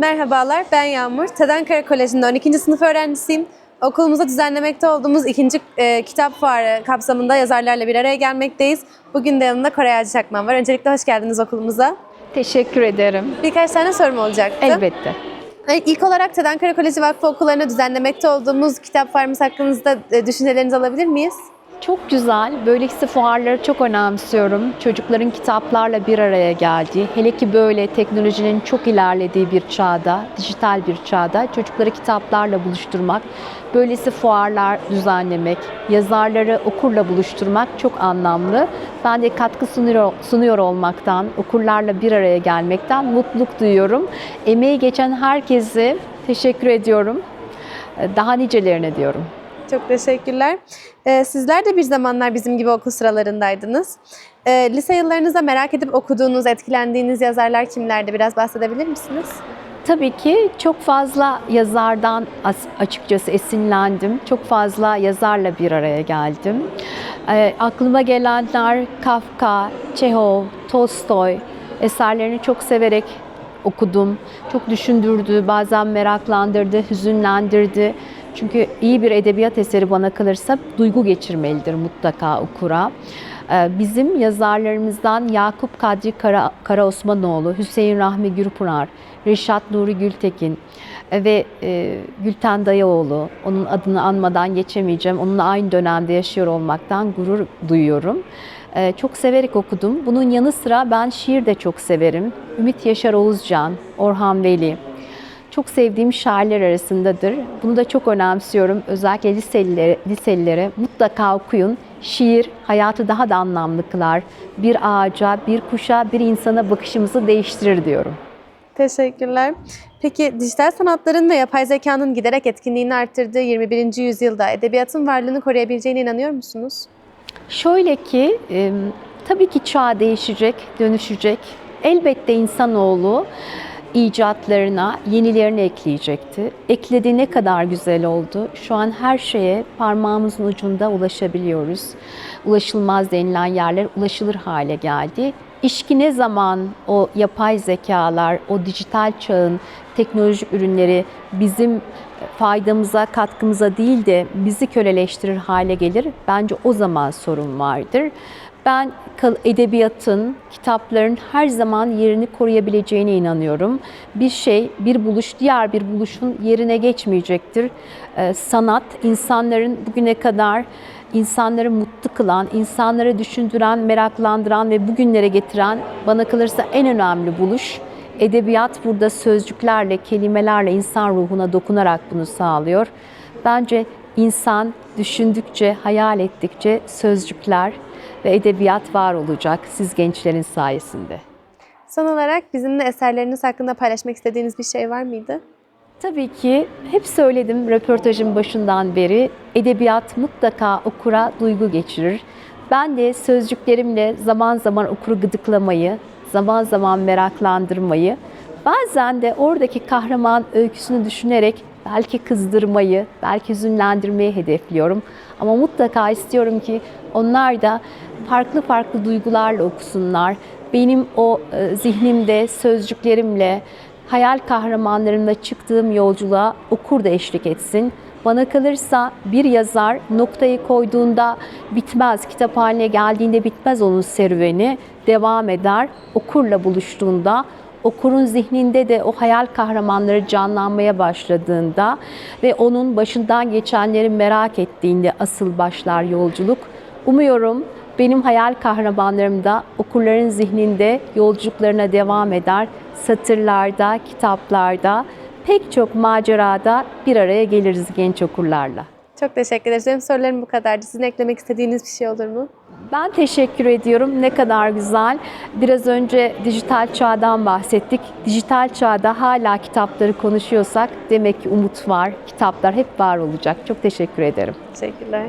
Merhabalar, ben Yağmur. Tedankara Koleji'nde 12. sınıf öğrencisiyim. Okulumuzda düzenlemekte olduğumuz ikinci e, kitap fuarı kapsamında yazarlarla bir araya gelmekteyiz. Bugün de yanımda Koray Ağacı Çakman var. Öncelikle hoş geldiniz okulumuza. Teşekkür ederim. Birkaç tane sorum olacaktı. Elbette. E, İlk olarak Tedankara Koleji Vakfı okullarına düzenlemekte olduğumuz kitap fuarımız hakkında e, düşüncelerinizi alabilir miyiz? Çok güzel. Böylesi fuarları çok önemsiyorum. Çocukların kitaplarla bir araya geldiği, hele ki böyle teknolojinin çok ilerlediği bir çağda, dijital bir çağda çocukları kitaplarla buluşturmak, böylesi fuarlar düzenlemek, yazarları okurla buluşturmak çok anlamlı. Ben de katkı sunuyor, sunuyor olmaktan, okurlarla bir araya gelmekten mutluluk duyuyorum. Emeği geçen herkese teşekkür ediyorum. Daha nicelerine diyorum. Çok teşekkürler. E, Sizler de bir zamanlar bizim gibi okul sıralarındaydınız. E, Lise yıllarınızda merak edip okuduğunuz, etkilendiğiniz yazarlar kimlerdi? Biraz bahsedebilir misiniz? Tabii ki çok fazla yazardan as- açıkçası esinlendim. Çok fazla yazarla bir araya geldim. Ee, aklıma gelenler Kafka, Çehov, Tolstoy eserlerini çok severek okudum. Çok düşündürdü, bazen meraklandırdı, hüzünlendirdi. Çünkü iyi bir edebiyat eseri bana kalırsa duygu geçirmelidir mutlaka okura. Ee, Bizim yazarlarımızdan Yakup Kadri Kara, Karaosmanoğlu, Hüseyin Rahmi Gürpınar, Reşat Nuri Gültekin e, ve e, Gülten Dayıoğlu. Onun adını anmadan geçemeyeceğim. Onunla aynı dönemde yaşıyor olmaktan gurur duyuyorum. E, Çok severek okudum. Bunun yanı sıra ben şiir de çok severim. Ümit Yaşar Oğuzcan, Orhan Veli, çok sevdiğim şairler arasındadır. Bunu da çok önemsiyorum. Özellikle liselilere, liselilere mutlaka okuyun. Şiir hayatı daha da anlamlı kılar. Bir ağaca, bir kuşa, bir insana bakışımızı değiştirir diyorum. Teşekkürler. Peki dijital sanatların ve yapay zekanın giderek etkinliğini arttırdığı 21. yüzyılda edebiyatın varlığını koruyabileceğine inanıyor musunuz? Şöyle ki, e, tabii ki çağ değişecek, dönüşecek. Elbette insanoğlu icatlarına yenilerini ekleyecekti. Eklediği ne kadar güzel oldu. Şu an her şeye parmağımızın ucunda ulaşabiliyoruz. Ulaşılmaz denilen yerler ulaşılır hale geldi. İşki ne zaman o yapay zekalar, o dijital çağın teknolojik ürünleri bizim faydamıza, katkımıza değil de bizi köleleştirir hale gelir. Bence o zaman sorun vardır. Ben edebiyatın, kitapların her zaman yerini koruyabileceğine inanıyorum. Bir şey, bir buluş diğer bir buluşun yerine geçmeyecektir. Ee, sanat, insanların bugüne kadar insanları mutlu kılan, insanları düşündüren, meraklandıran ve bugünlere getiren bana kalırsa en önemli buluş. Edebiyat burada sözcüklerle, kelimelerle insan ruhuna dokunarak bunu sağlıyor. Bence insan düşündükçe, hayal ettikçe sözcükler ve edebiyat var olacak siz gençlerin sayesinde. Son olarak bizimle eserleriniz hakkında paylaşmak istediğiniz bir şey var mıydı? Tabii ki hep söyledim röportajın başından beri edebiyat mutlaka okura duygu geçirir. Ben de sözcüklerimle zaman zaman okuru gıdıklamayı, zaman zaman meraklandırmayı, bazen de oradaki kahraman öyküsünü düşünerek belki kızdırmayı, belki hüzünlendirmeyi hedefliyorum. Ama mutlaka istiyorum ki onlar da farklı farklı duygularla okusunlar. Benim o e, zihnimde sözcüklerimle, hayal kahramanlarımla çıktığım yolculuğa okur da eşlik etsin. Bana kalırsa bir yazar noktayı koyduğunda bitmez, kitap haline geldiğinde bitmez onun serüveni, devam eder. Okurla buluştuğunda, okurun zihninde de o hayal kahramanları canlanmaya başladığında ve onun başından geçenleri merak ettiğinde asıl başlar yolculuk. Umuyorum benim hayal kahramanlarım da okurların zihninde yolculuklarına devam eder. Satırlarda, kitaplarda, pek çok macerada bir araya geliriz genç okurlarla. Çok teşekkür ederiz. Benim sorularım bu kadardı. Sizin eklemek istediğiniz bir şey olur mu? Ben teşekkür ediyorum. Ne kadar güzel. Biraz önce dijital çağdan bahsettik. Dijital çağda hala kitapları konuşuyorsak demek ki umut var. Kitaplar hep var olacak. Çok teşekkür ederim. Teşekkürler.